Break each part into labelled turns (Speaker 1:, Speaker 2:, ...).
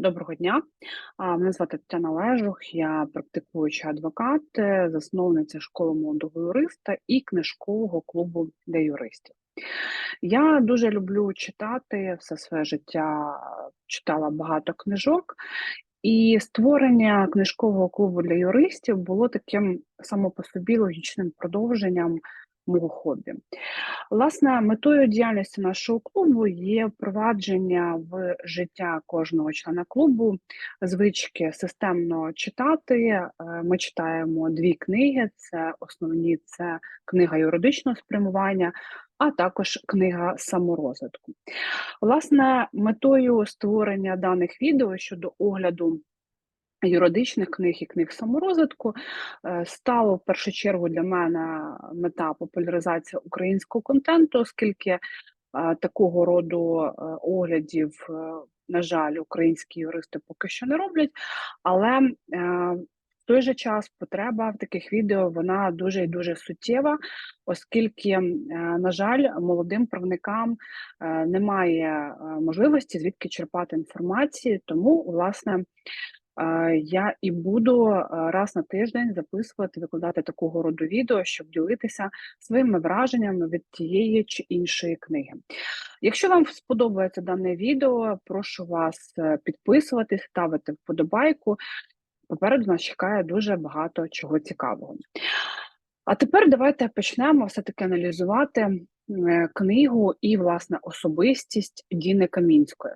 Speaker 1: Доброго дня. Мене звати Тетяна Лежух, я практикуючий адвокат, е, засновниця школи молодого юриста і книжкового клубу для юристів. Я дуже люблю читати все своє життя, читала багато книжок, і створення книжкового клубу для юристів було таким само по собі логічним продовженням мого хобі. Власне, метою діяльності нашого клубу є впровадження в життя кожного члена клубу, звички системно читати. Е, ми читаємо дві книги: це основні це книга юридичного спрямування, а також книга саморозвитку. Власне, метою створення даних відео щодо огляду юридичних книг і книг саморозвитку. Е, стало в першу чергу для мене мета популяризація українського контенту, оскільки е, такого роду е, оглядів, на жаль, українські юристи поки що не роблять, але в той же час потреба в таких відео вона дуже і дуже суттєва, оскільки, на жаль, молодим правникам немає можливості звідки черпати інформації, тому власне я і буду раз на тиждень записувати, викладати такого роду відео, щоб ділитися своїми враженнями від тієї чи іншої книги. Якщо вам сподобається дане відео, прошу вас е, підписуватись, ставити вподобайку. Попереду нас чекає дуже багато чого цікавого. А тепер давайте почнемо все-таки аналізувати е, книгу і, власне, особистість Діни Камінської.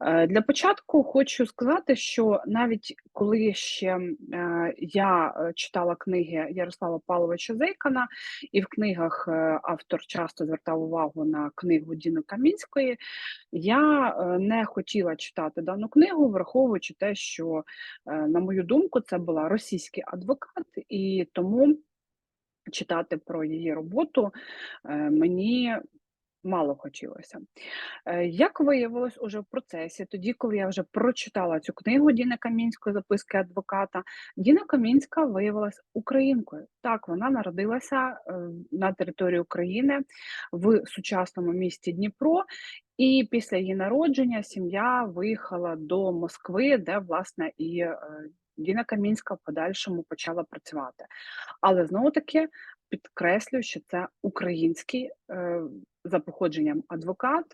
Speaker 1: Е, для початку хочу сказати, що навіть коли ще е, я е, читала книги Ярослава Павловича Зейкана, і в книгах автор часто звертав увагу на книгу Діни Камінської, я не хотіла читати дану книгу, враховуючи те, що, на мою думку, це була російський адвокат, і тому читати про її роботу мені мало хотілося. Е, як виявилось уже в процесі, тоді, коли я вже прочитала цю книгу Діни Камінської записки адвоката, Діна Камінська виявилася українкою. Так, вона народилася е, на території України в сучасному місті Дніпро, і після її народження сім'я виїхала до Москви, де власне і е, Діна Камінська в подальшому почала працювати. Але знову таки підкреслюю, що це український е, за походженням адвокат,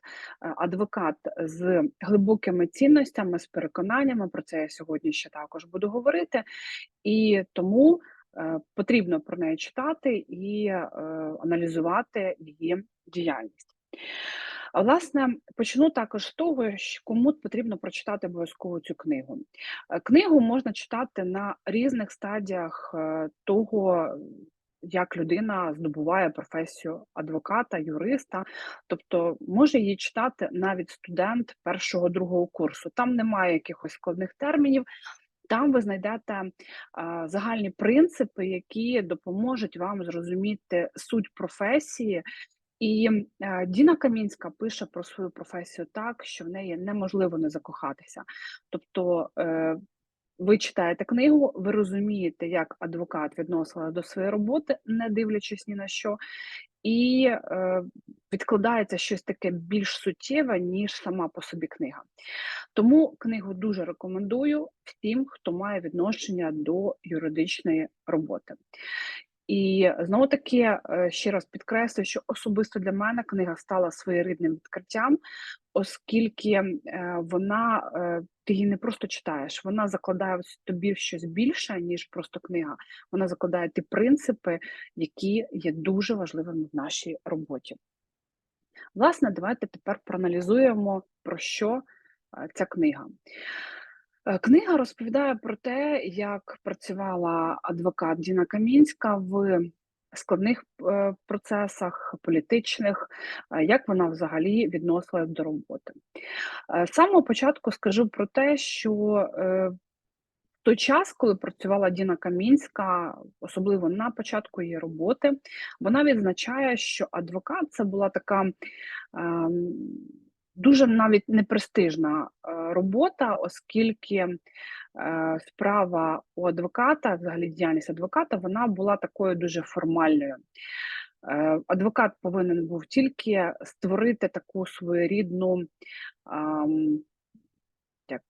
Speaker 1: е, адвокат з глибокими цінностями, з переконаннями. Про це я сьогодні ще також буду говорити, і тому е, потрібно про неї читати і аналізувати її діяльність. Власне, почну також з того, кому потрібно прочитати обов'язково цю книгу. Книгу можна читати на різних стадіях того, як людина здобуває професію адвоката, юриста, тобто може її читати навіть студент першого другого курсу. Там немає якихось складних термінів. Там ви знайдете а, загальні принципи, які допоможуть вам зрозуміти суть професії. І а, Діна Камінська пише про свою професію так, що в неї неможливо не закохатися. Тобто е, ви читаєте книгу, ви розумієте, як адвокат відносила до своєї роботи, не дивлячись ні на що, і е, відкладається щось таке більш суттєве, ніж сама по собі книга. Тому книгу дуже рекомендую всім, хто має відношення до юридичної роботи. І знову таки е, ще раз підкреслюю, що особисто для мене книга стала своєрідним відкриттям, оскільки е, вона е, ти її не просто читаєш, вона закладає тобі щось більше, ніж просто книга. Вона закладає ті принципи, які є дуже важливими в нашій роботі. Власне, давайте тепер проаналізуємо, про що ця книга. Е, книга розповідає про те, як працювала адвокат Діна Камінська в складних е, процесах політичних, е, як вона взагалі відносилась до роботи. З самого початку скажу про те, що в той час, коли працювала Діна Камінська, особливо на початку її роботи, вона відзначає, що адвокат це була така. Дуже навіть непрестижна е, робота, оскільки е, справа у адвоката, взагалі діяльність адвоката, вона була такою дуже формальною. Е, адвокат повинен був тільки створити таку своєрідну як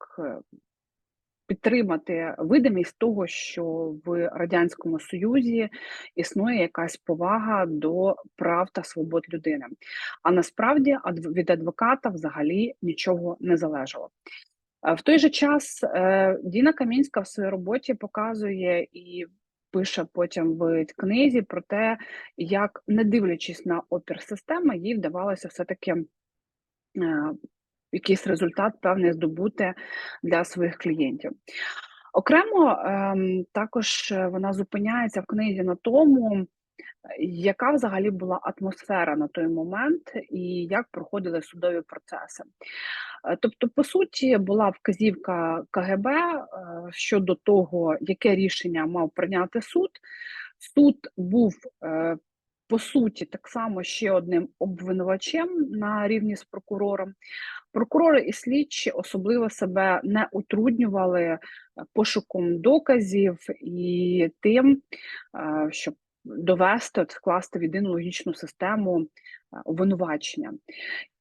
Speaker 1: підтримати видимість того, що в Радянському Союзі існує якась повага до прав та свобод людини. А насправді від адвоката взагалі нічого не залежало. В той же час е, Діна Камінська в своїй роботі показує і пише потім в книзі про те, як, не дивлячись на опір системи, їй вдавалося все-таки е, якийсь результат певний здобути для своїх клієнтів. Окремо ем, також вона зупиняється в книзі на тому, яка взагалі була атмосфера на той момент і як проходили судові процеси. Е, тобто, по суті, була вказівка КГБ е, щодо того, яке рішення мав прийняти суд. Суд був е, по суті так само ще одним обвинувачем на рівні з прокурором. Прокурори і слідчі особливо себе не утруднювали пошуком доказів і тим, щоб довести, от, скласти в єдину логічну систему обвинувачення.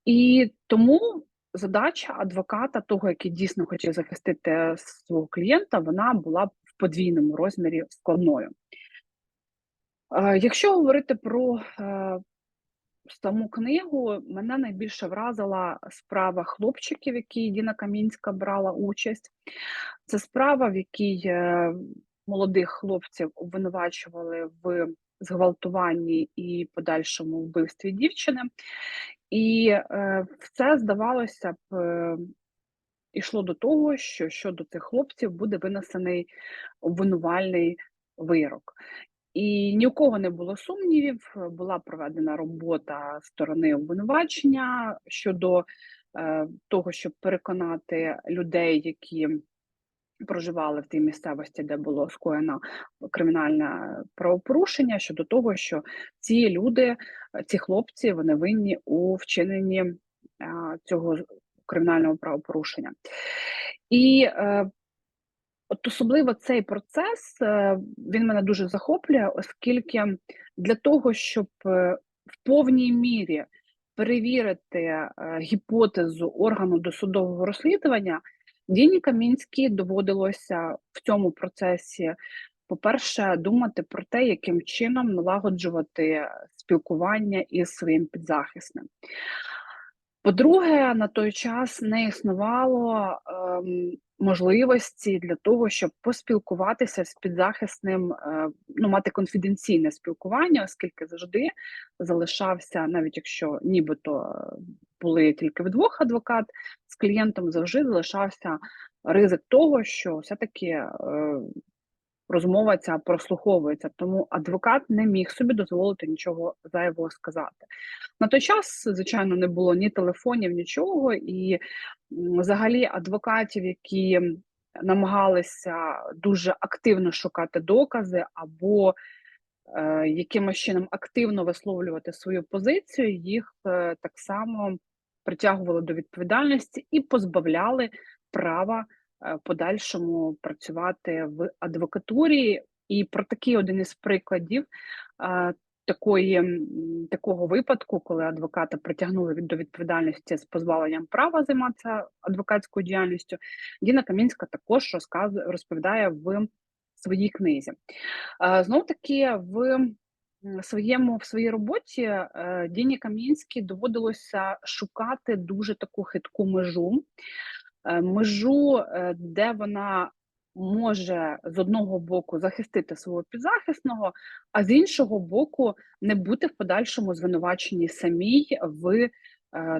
Speaker 1: І тому задача адвоката, того, який дійсно хоче захистити свого клієнта, вона була в подвійному розмірі складною. Якщо говорити про е, саму книгу, мене найбільше вразила справа хлопчиків, в якій Діна Камінська брала участь. Це справа, в якій е, молодих хлопців обвинувачували в зґвалтуванні і подальшому вбивстві дівчини. І е, все здавалося б, е, ішло до того, що щодо цих хлопців буде винесений обвинувальний вирок. І ні у кого не було сумнівів, була проведена робота сторони обвинувачення щодо е, того, щоб переконати людей, які проживали в тій місцевості, де було скоєно кримінальне правопорушення щодо того, що ці люди, ці хлопці, вони винні у вчиненні цього кримінального правопорушення. І е, От особливо цей процес е, він мене дуже захоплює, оскільки для того, щоб е, в повній мірі перевірити гіпотезу органу досудового розслідування, Діні Камінській доводилося в цьому процесі, по-перше, думати про те, яким чином налагоджувати спілкування із своїм підзахисним. По-друге, на той час не існувало ем, можливості для того, щоб поспілкуватися з підзахисним, е, ну мати конфіденційне спілкування, оскільки завжди залишався, навіть якщо нібито були тільки вдвох адвокат з клієнтом, завжди залишався ризик того, що все-таки е, розмова ця прослуховується, тому адвокат не міг собі дозволити нічого зайвого сказати. На той час, звичайно, не було ні телефонів, нічого, і взагалі адвокатів, які намагалися дуже активно шукати докази або е, якимось чином активно висловлювати свою позицію, їх е, так само притягували до відповідальності і позбавляли права подальшому працювати в адвокатурі. І про такий один із прикладів е, такої, такого випадку, коли адвоката притягнули до відповідальності з позбавленням права займатися адвокатською діяльністю, Діна Камінська також розповідає в своїй книзі. Е, Знов таки в своєму в своїй роботі е, Діні Кам'янській доводилося шукати дуже таку хитку межу, е, межу, е, де вона може з одного боку захистити свого підзахисного, а з іншого боку, не бути в подальшому звинуваченні самій в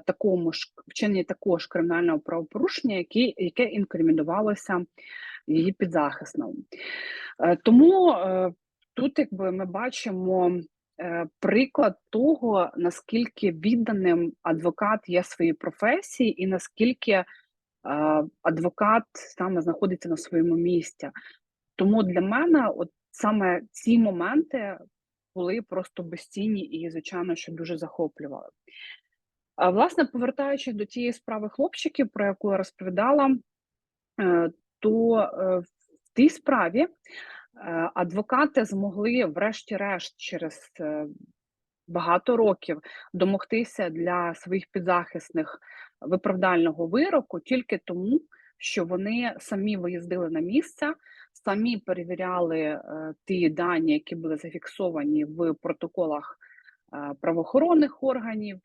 Speaker 1: такому ж вчиненні такого ж кримінального правопорушення, яке, яке інкримінувалося її підзахисному. Тому Тут, якби ми бачимо е, приклад того, наскільки відданим адвокат є своїй професії, і наскільки е, адвокат саме знаходиться на своєму місці. Тому для мене, от саме ці моменти були просто безцінні і, звичайно, що дуже захоплювали. А власне, повертаючись до тієї справи хлопчиків, про яку я розповідала, е, то в тій справі Е, адвокати змогли, врешті-решт, через е, багато років домогтися для своїх підзахисних виправдального вироку тільки тому, що вони самі виїздили на місце, самі перевіряли е, ті дані, які були зафіксовані в протоколах е, правоохоронних органів,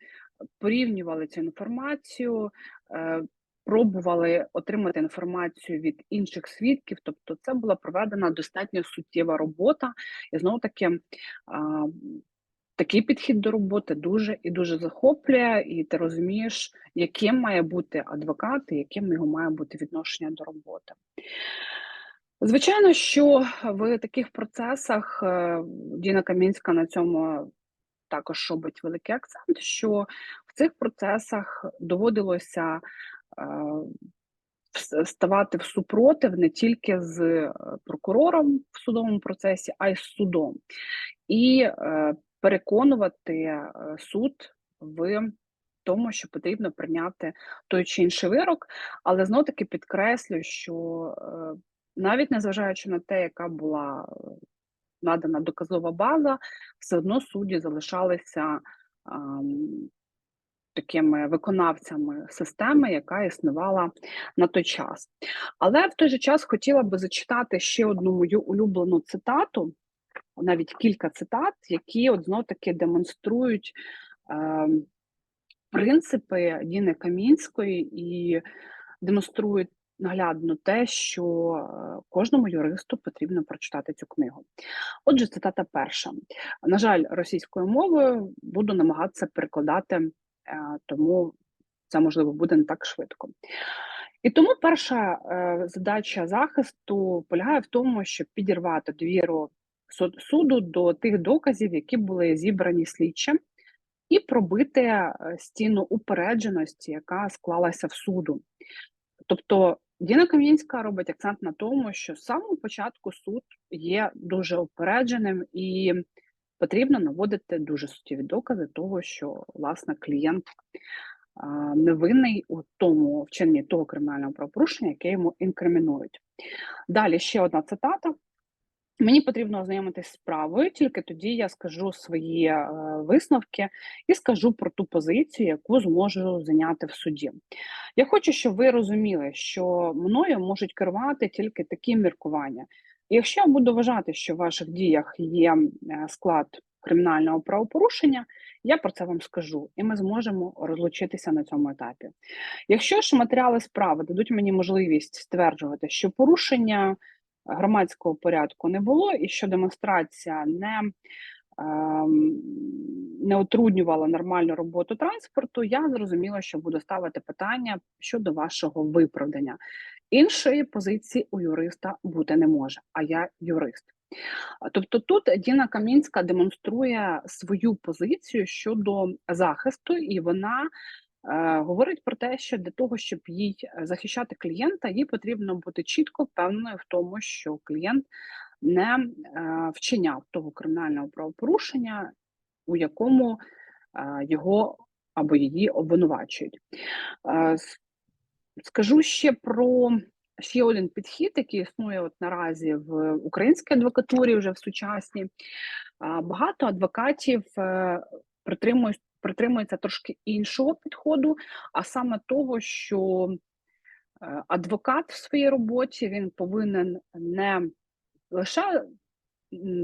Speaker 1: порівнювали цю інформацію, е, пробували отримати інформацію від інших свідків. Тобто, це була проведена достатньо суттєва робота, і знову таки. Такий підхід до роботи дуже і дуже захоплює, і ти розумієш, яким має бути адвокат і яким його має бути відношення до роботи. Звичайно, що в таких процесах е, Діна Камінська на цьому також робить великий акцент, що в цих процесах доводилося е, ставати в супротив не тільки з е, прокурором в судовому процесі, а й з судом. І переконувати е, суд в тому, що потрібно прийняти той чи інший вирок, але знов таки підкреслюю, що е, навіть незважаючи на те, яка була е, надана доказова база, все одно судді залишалися такими виконавцями системи, яка існувала на той час. Але в той же час хотіла би зачитати ще одну мою улюблену цитату навіть кілька цитат, які от знов таки демонструють е, принципи Діни Камінської і демонструють наглядно те, що е, кожному юристу потрібно прочитати цю книгу. Отже, цитата перша. На жаль, російською мовою буду намагатися перекладати, е, тому це можливо буде не так швидко. І тому перша е, задача захисту полягає в тому, щоб підірвати довіру суду до тих доказів, які були зібрані слідчим, і пробити е, стіну упередженості, яка склалася в суду. Тобто Діна Кам'янська робить акцент на тому, що з самого початку суд є дуже упередженим і потрібно наводити дуже суттєві докази того, що власне клієнт невинний у тому вчиненні того кримінального правопорушення, яке йому інкримінують. Далі ще одна цитата. Мені потрібно ознайомитись справою, тільки тоді я скажу свої е, висновки і скажу про ту позицію, яку зможу зайняти в суді. Я хочу, щоб ви розуміли, що мною можуть керувати тільки такі міркування. Якщо я буду вважати, що в ваших діях є е, склад кримінального правопорушення, я про це вам скажу, і ми зможемо розлучитися на цьому етапі. Якщо ж матеріали справи дадуть мені можливість стверджувати, що порушення громадського порядку не було, і що демонстрація не ем, не утруднювала нормальну роботу транспорту, я зрозуміла, що буду ставити питання щодо вашого виправдання. Іншої позиції у юриста бути не може, а я юрист. Тобто тут Діна Камінська демонструє свою позицію щодо захисту, і вона говорить про те, що для того, щоб їй е, захищати клієнта, їй потрібно бути чітко впевненою в тому, що клієнт не е, вчиняв того кримінального правопорушення, у якому його або її обвинувачують. Скажу ще про ще один підхід, який існує от наразі в українській адвокатурі, вже в сучасній. Багато адвокатів притримують притримується трошки іншого підходу, а саме того, що е, адвокат в своїй роботі він повинен не лише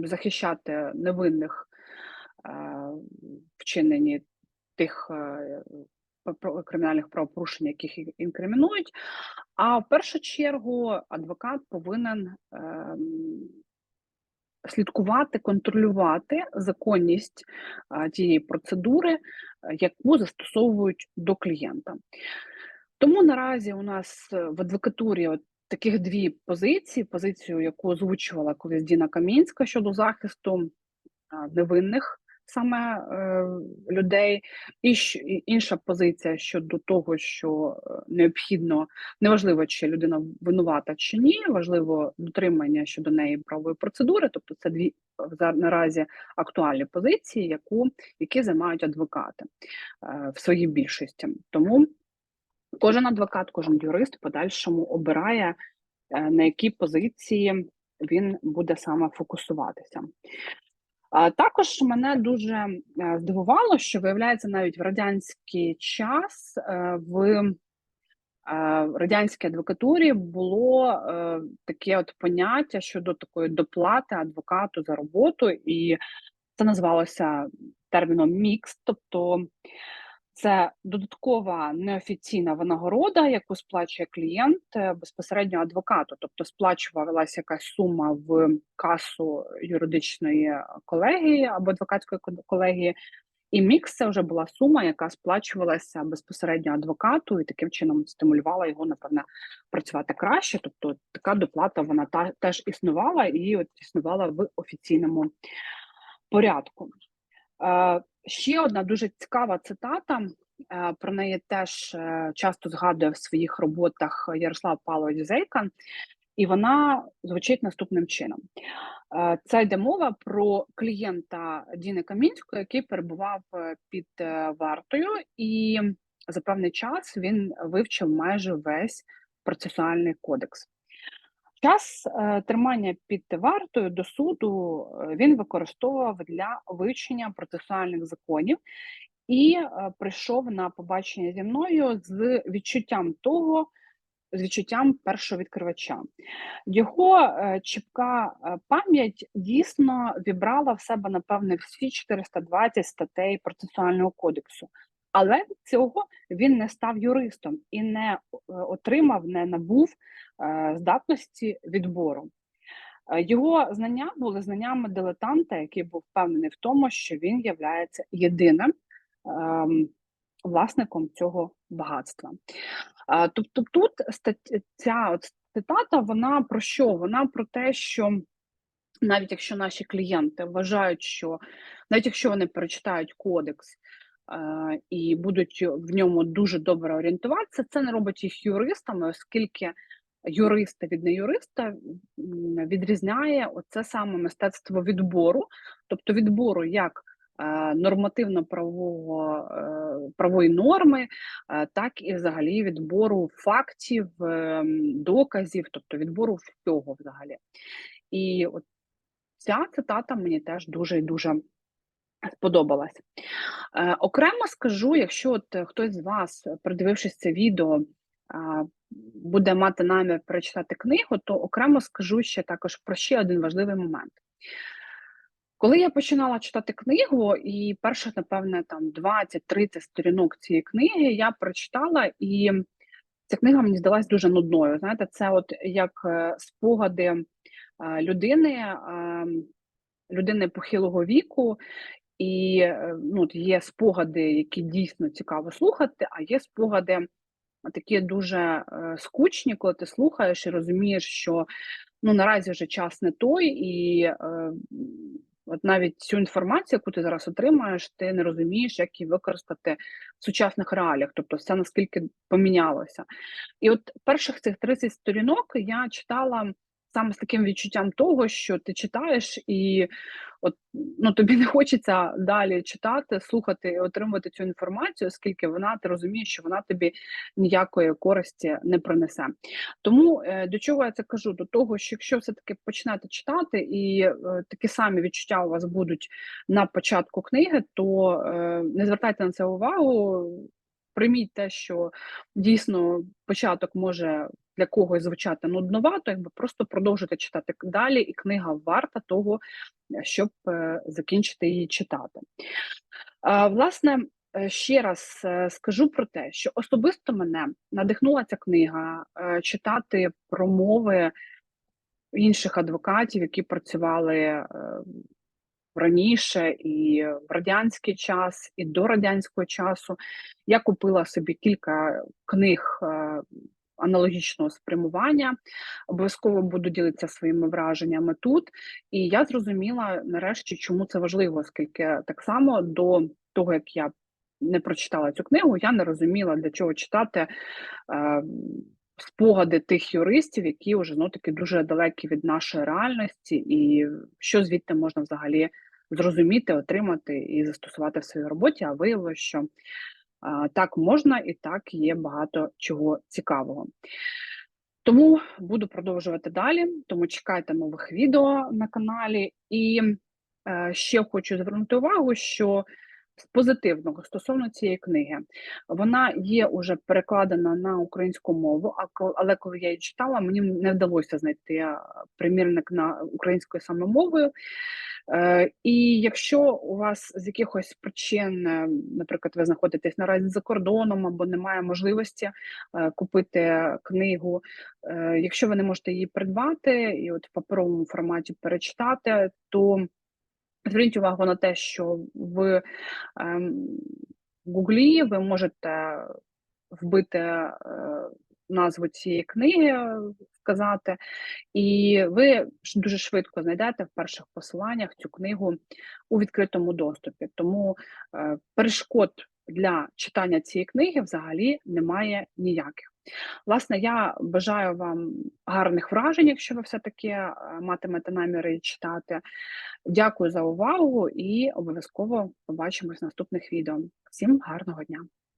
Speaker 1: захищати невинних е, вчинені тих е, кримінальних правопорушень, яких інкримінують, а в першу чергу адвокат повинен ем, слідкувати, контролювати законність тієї процедури, яку застосовують до клієнта. Тому наразі у нас в адвокатурі от таких дві позиції: позицію, яку озвучувала колись Діна Камінська щодо захисту невинних саме е, людей, і інша позиція щодо того, що е, необхідно неважливо, чи людина винувата чи ні, важливо дотримання щодо неї правової процедури, тобто це дві наразі актуальні позиції, яку які займають адвокати е, в своїй більшості. Тому кожен адвокат, кожен юрист в подальшому обирає на які позиції він буде саме фокусуватися. Також мене дуже е, здивувало, що виявляється навіть в радянський час е, в в радянській адвокатурі було е, таке от поняття щодо такої доплати адвокату за роботу, і це називалося терміном мікс, тобто це додаткова неофіційна винагорода, яку сплачує клієнт е, безпосередньо адвокату, тобто сплачувалася якась сума в касу юридичної колегії або адвокатської колегії, і мікс це вже була сума, яка сплачувалася безпосередньо адвокату, і таким чином стимулювала його, напевне, працювати краще. Тобто така доплата вона та теж існувала і от існувала в офіційному порядку. Ще одна дуже цікава цитата. Е, про неї теж е, часто згадує в своїх роботах Ярослав Павлович Зейкан, і вона звучить наступним чином: е, це йде мова про клієнта Діни Камінської, який перебував під вартою, і за певний час він вивчив майже весь процесуальний кодекс. Час тримання під вартою до суду він використовував для вивчення процесуальних законів і прийшов на побачення зі мною з відчуттям того, з відчуттям першого відкривача. Його е, чіпка е, пам'ять дійсно вібрала в себе, напевне, всі 420 статей процесуального кодексу. Але цього він не став юристом і не е, отримав, не набув здатності відбору. Його знання були знаннями дилетанта, який був впевнений в тому, що він є єдиним ем, власником цього багатства. Тобто, тут ця от цитата, вона про що? Вона про те, що навіть якщо наші клієнти вважають, що навіть якщо вони перечитають кодекс і будуть в ньому дуже добре орієнтуватися, це не робить їх юристами, оскільки юриста від неюриста відрізняє оце саме мистецтво відбору, тобто відбору як Е, нормативно-правового е, норми, е, так і взагалі відбору фактів, доказів, тобто відбору всього взагалі. І от ця цитата мені теж дуже і дуже сподобалась. Окремо скажу, якщо от хтось з вас, придивившись це відео, буде мати намір перечитати книгу, то окремо скажу ще також про ще один важливий момент. Коли я починала читати книгу, і перших, напевне, там 20-30 сторінок цієї книги я прочитала, і ця книга мені здалась дуже нудною. Знаєте, це от як е, спогади е, людини, е, людини похилого віку, і ну, є спогади, які дійсно цікаво слухати, а є спогади такі дуже скучні, коли ти слухаєш і розумієш, що ну наразі вже час не той, і От навіть цю інформацію, яку ти зараз отримаєш, ти не розумієш, як її використати в сучасних реаліях, тобто все наскільки помінялося. І от перших цих 30 сторінок я читала саме з таким відчуттям того, що ти читаєш, і от ну тобі не хочеться далі читати, слухати і отримувати цю інформацію, оскільки вона ти розумієш, що вона тобі ніякої користі не принесе. Тому е, до чого я це кажу? До того, що якщо все-таки почнете читати, і е, такі самі відчуття у вас будуть на початку книги, то е, не звертайте на це увагу. Прийміть те, що дійсно початок може для когось звучати нудновато, якби просто продовжити читати далі, і книга варта того, щоб е, закінчити її читати. Власне, е, ще раз е, скажу про те, що особисто мене надихнула ця книга читати промови інших адвокатів, які працювали. Раніше і в радянський час, і до радянського часу я купила собі кілька книг аналогічного спрямування. Обов'язково буду ділитися своїми враженнями тут. І я зрозуміла нарешті, чому це важливо, оскільки так само до того, як я не прочитала цю книгу, я не розуміла, для чого читати. Е, Спогади тих юристів, які вже ну таки дуже далекі від нашої реальності, і що звідти можна взагалі зрозуміти, отримати і застосувати в своїй роботі, а виявилося, що так можна і так є багато чого цікавого. Тому буду продовжувати далі, тому чекайте нових відео на каналі. І е, ще хочу звернути увагу, що позитивного стосовно цієї книги. Вона є уже перекладена на українську мову, але коли я її читала, мені не вдалося знайти е, примірник на українською саме мовою. Е, І якщо у вас з якихось причин, е, наприклад, ви знаходитесь наразі за кордоном або немає можливості купити книгу, якщо ви не можете її придбати і от в паперовому форматі перечитати, то Зверніть увагу на те, що в ем, Гуглі ви можете вбити е, назву цієї книги, е, сказати, і ви дуже швидко знайдете в перших посиланнях цю книгу у відкритому доступі. Тому е, перешкод для читання цієї книги взагалі немає ніяких. Власне, я бажаю вам гарних вражень, якщо ви все-таки е, матимете наміри читати. Дякую за увагу і обов'язково побачимось в наступних відео. Всім гарного дня!